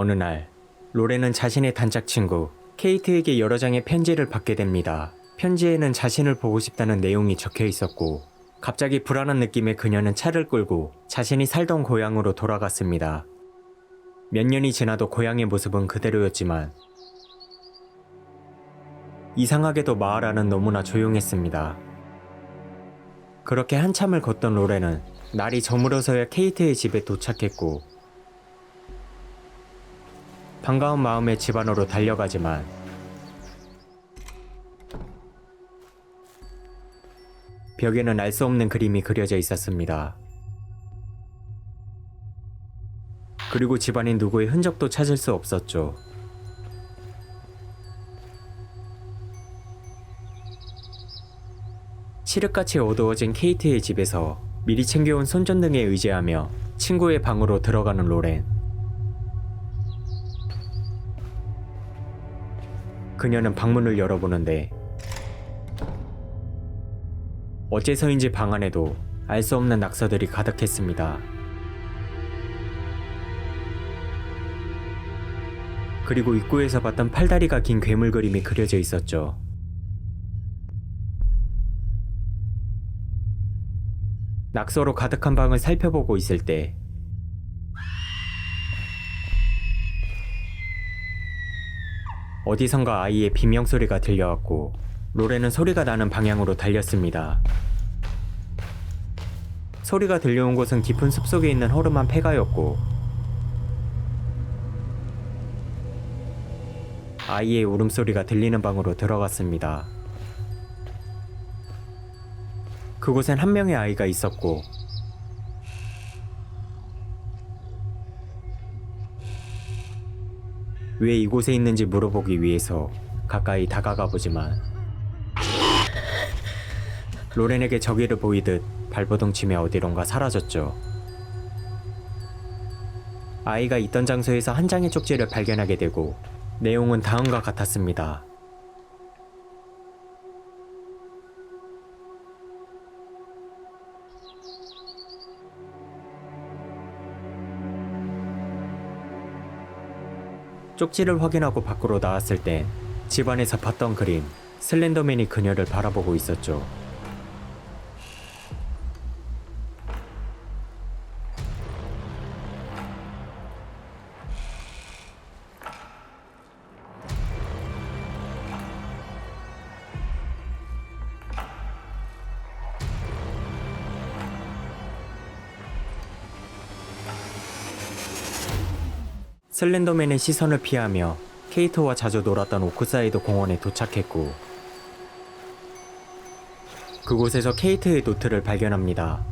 어느 날 로렌은 자신의 단짝 친구 케이트에게 여러 장의 편지를 받게 됩니다. 편지에는 자신을 보고 싶다는 내용이 적혀 있었고 갑자기 불안한 느낌에 그녀는 차를 끌고 자신이 살던 고향으로 돌아갔습니다. 몇 년이 지나도 고향의 모습은 그대로였지만 이상하게도 마을 안은 너무나 조용했습니다. 그렇게 한참을 걷던 로렌은 날이 저물어서야 케이트의 집에 도착했고 반가운 마음에 집 안으로 달려가지만 벽에는 알 수 없는 그림이 그려져 있었습니다. 그리고 집안에 누구의 흔적도 찾을 수 없었죠. 칠흑같이 어두워진 케이트의 집에서 미리 챙겨온 손전등에 의지하며 친구의 방으로 들어가는 로렌. 그녀는 방문을 열어보는데 어째서인지 방 안에도 알 수 없는 낙서들이 가득했습니다. 그리고 입구에서 봤던 팔다리가 긴 괴물 그림이 그려져 있었죠. 낙서로 가득한 방을 살펴보고 있을 때 어디선가 아이의 비명 소리가 들려왔고 로렌은 소리가 나는 방향으로 달렸습니다. 소리가 들려온 곳은 깊은 숲속에 있는 허름한 폐가였고 아이의 울음소리가 들리는 방으로 들어갔습니다. 그곳엔 한 명의 아이가 있었고 왜 이곳에 있는지 물어보기 위해서 가까이 다가가 보지만 로렌에게 저기를 보이듯 발버둥 치며 어디론가 사라졌죠. 아이가 있던 장소에서 한 장의 쪽지를 발견하게 되고 내용은 다음과 같았습니다. 쪽지를 확인하고 밖으로 나왔을 때 집안에서 봤던 그림 슬렌더맨이 그녀를 바라보고 있었죠. 슬렌더맨의 시선을 피하며 케이토와 자주 놀았던 오크사이드 공원에 도착했고 그곳에서 케이트의 노트를 발견합니다.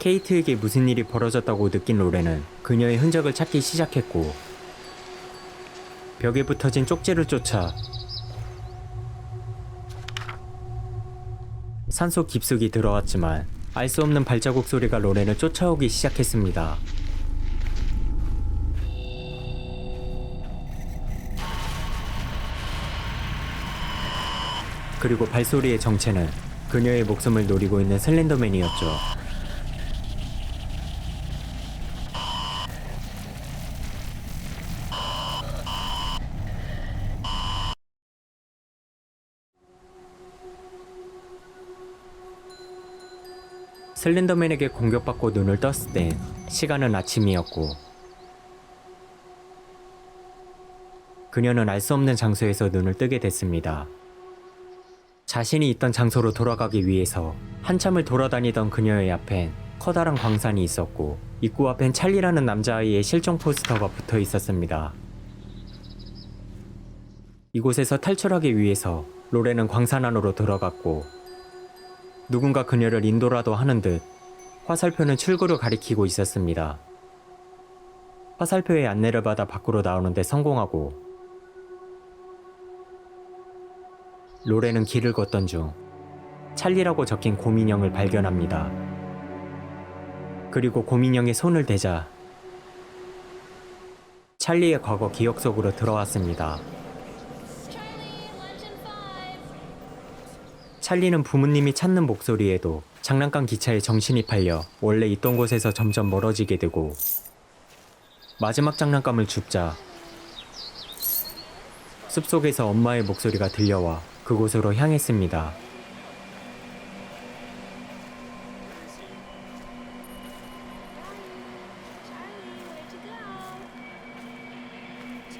케이트에게 무슨 일이 벌어졌다고 느낀 로렌은 그녀의 흔적을 찾기 시작했고 벽에 붙어진 쪽지를 쫓아 산속 깊숙이 들어왔지만 알 수 없는 발자국 소리가 로렌을 쫓아오기 시작했습니다. 그리고 발소리의 정체는 그녀의 목숨을 노리고 있는 슬렌더맨이었죠. 슬렌더맨에게 공격받고 눈을 떴을 땐 시간은 아침이었고 그녀는 알 수 없는 장소에서 눈을 뜨게 됐습니다. 자신이 있던 장소로 돌아가기 위해서 한참을 돌아다니던 그녀의 앞엔 커다란 광산이 있었고 입구 앞엔 찰리라는 남자아이의 실종 포스터가 붙어 있었습니다. 이곳에서 탈출하기 위해서 로렌은 광산 안으로 들어갔고 누군가 그녀를 인도라도 하는 듯 화살표는 출구를 가리키고 있었습니다. 화살표의 안내를 받아 밖으로 나오는데 성공하고 로렌은 길을 걷던 중 찰리라고 적힌 곰인형을 발견합니다. 그리고 곰인형의 손을 대자 찰리의 과거 기억 속으로 들어왔습니다. 찰리는 부모님이 찾는 목소리에도 장난감 기차에 정신이 팔려 원래 있던 곳에서 점점 멀어지게 되고 마지막 장난감을 줍자 숲속에서 엄마의 목소리가 들려와 그곳으로 향했습니다.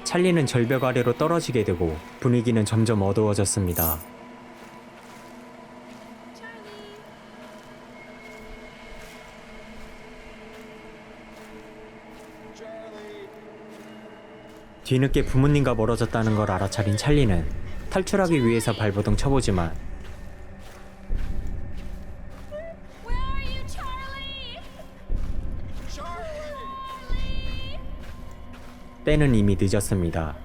찰리는 절벽 아래로 떨어지게 되고 분위기는 점점 어두워졌습니다. 뒤늦게 부모님과 멀어졌다는 걸 알아차린 찰리는 탈출하기 위해서 발버둥 쳐보지만? 때는 이미 늦었습니다.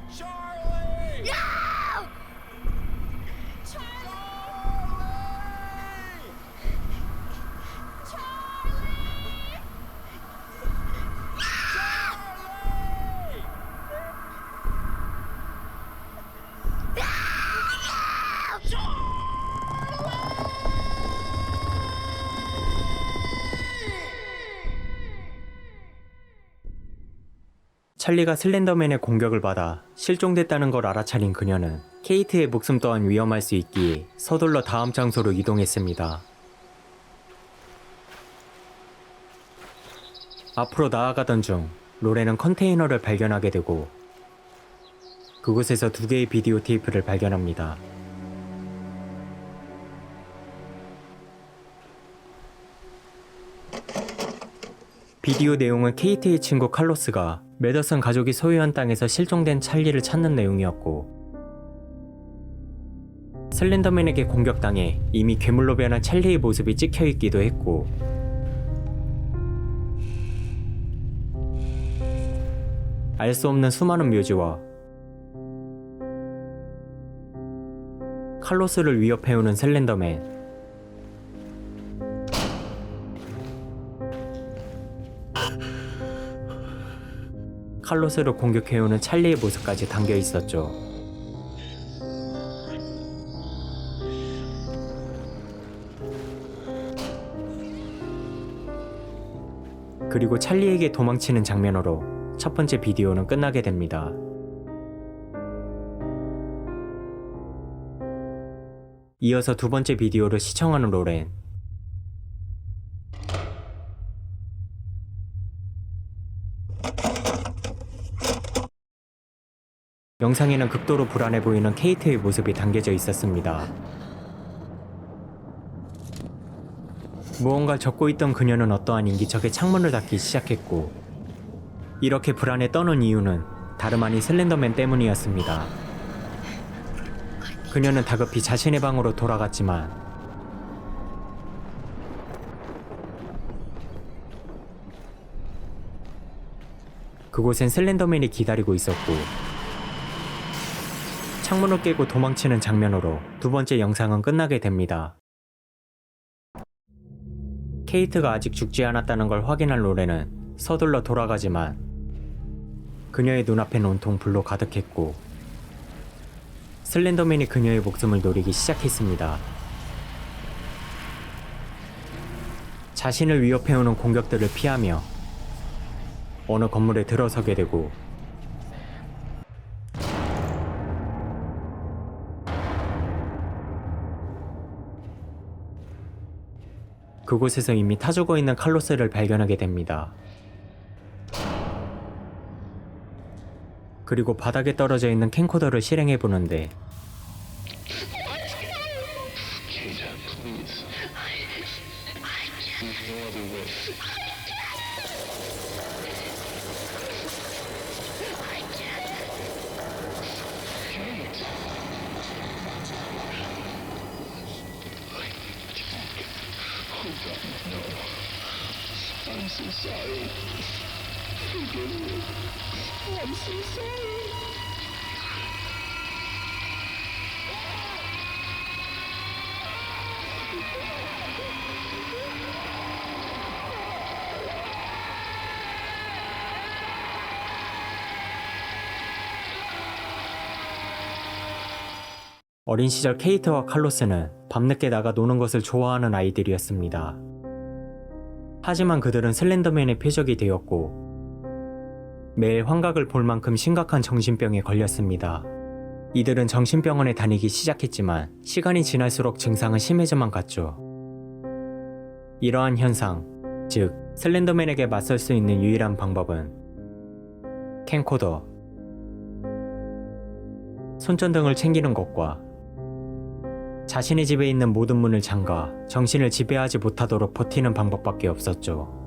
찰리가 슬렌더맨의 공격을 받아 실종됐다는 걸 알아차린 그녀는 케이트의 목숨 또한 위험할 수 있기에 서둘러 다음 장소로 이동했습니다. 앞으로 나아가던 중 로렌은 컨테이너를 발견하게 되고 그곳에서 두 개의 비디오 테이프를 발견합니다. 비디오 내용은 케이트의 친구 칼로스가 메더슨 가족이 소유한 땅에서 실종된 찰리를 찾는 내용이었고 슬렌더맨에게 공격당해 이미 괴물로 변한 찰리의 모습이 찍혀 있기도 했고 알 수 없는 수많은 묘지와 칼로스를 위협해오는 슬렌더맨 칼로스를 공격해오는 찰리의 모습까지 담겨 있었죠. 그리고 찰리에게 도망치는 장면으로 첫 번째 비디오는 끝나게 됩니다. 이어서 두 번째 비디오를 시청하는 로렌. 영상에는 극도로 불안해 보이는 케이트의 모습이 담겨져 있었습니다. 무언가 적고 있던 그녀는 어떠한 인기척에 창문을 닫기 시작했고 이렇게 불안에 떠는 이유는 다름 아닌 슬렌더맨 때문이었습니다. 그녀는 다급히 자신의 방으로 돌아갔지만 그곳엔 슬렌더맨이 기다리고 있었고 창문을 깨고 도망치는 장면으로 두 번째 영상은 끝나게 됩니다. 케이트가 아직 죽지 않았다는 걸 확인한 로렌은 서둘러 돌아가지만 그녀의 눈앞엔 온통 불로 가득했고 슬렌더맨이 그녀의 목숨을 노리기 시작했습니다. 자신을 위협해오는 공격들을 피하며 어느 건물에 들어서게 되고 그곳에서 이미 타 죽어 있는 칼로스를 발견하게 됩니다. 그리고 바닥에 떨어져 있는 캠코더를 실행해 보는데 I'm so sorry. 어린 시절 케이트와 칼로스는 밤늦게 나가 노는 것을 좋아하는 아이들이었습니다. 하지만 그들은 슬렌더맨의 표적이 되었고 매일 환각을 볼 만큼 심각한 정신병에 걸렸습니다. 이들은 정신병원에 다니기 시작했지만 시간이 지날수록 증상은 심해져만 갔죠. 이러한 현상, 즉 슬렌더맨에게 맞설 수 있는 유일한 방법은 캠코더, 손전등을 챙기는 것과 자신의 집에 있는 모든 문을 잠가 정신을 지배하지 못하도록 버티는 방법밖에 없었죠.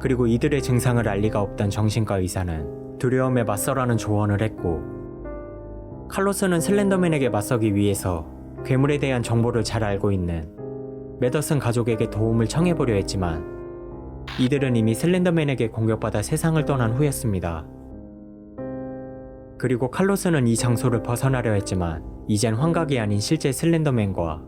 그리고 이들의 증상을 알 리가 없던 정신과 의사는 두려움에 맞서라는 조언을 했고 칼로스는 슬렌더맨에게 맞서기 위해서 괴물에 대한 정보를 잘 알고 있는 메더슨 가족에게 도움을 청해보려 했지만 이들은 이미 슬렌더맨에게 공격받아 세상을 떠난 후였습니다. 그리고 칼로스는 이 장소를 벗어나려 했지만 이젠 환각이 아닌 실제 슬렌더맨과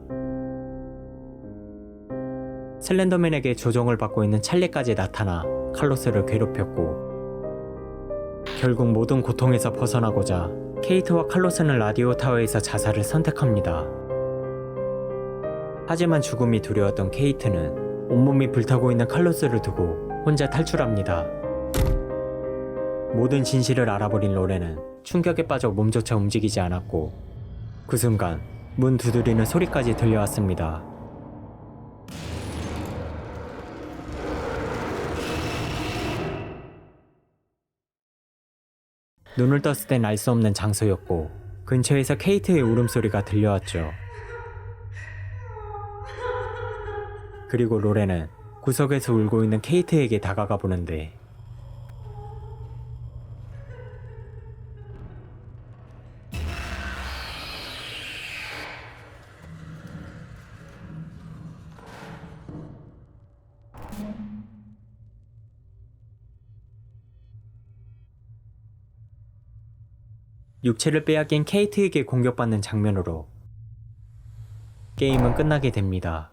슬렌더맨에게 조종을 받고 있는 찰리까지 나타나 칼로스를 괴롭혔고 결국 모든 고통에서 벗어나고자 케이트와 칼로스는 라디오 타워에서 자살을 선택합니다. 하지만 죽음이 두려웠던 케이트는 온몸이 불타고 있는 칼로스를 두고 혼자 탈출합니다. 모든 진실을 알아버린 로렌은 충격에 빠져 몸조차 움직이지 않았고 그 순간 문 두드리는 소리까지 들려왔습니다. 눈을 떴을 땐 알 수 없는 장소였고 근처에서 케이트의 울음소리가 들려왔죠. 그리고 로렌은 구석에서 울고 있는 케이트에게 다가가 보는데 육체를 빼앗긴 케이트에게 공격받는 장면으로 게임은 끝나게 됩니다.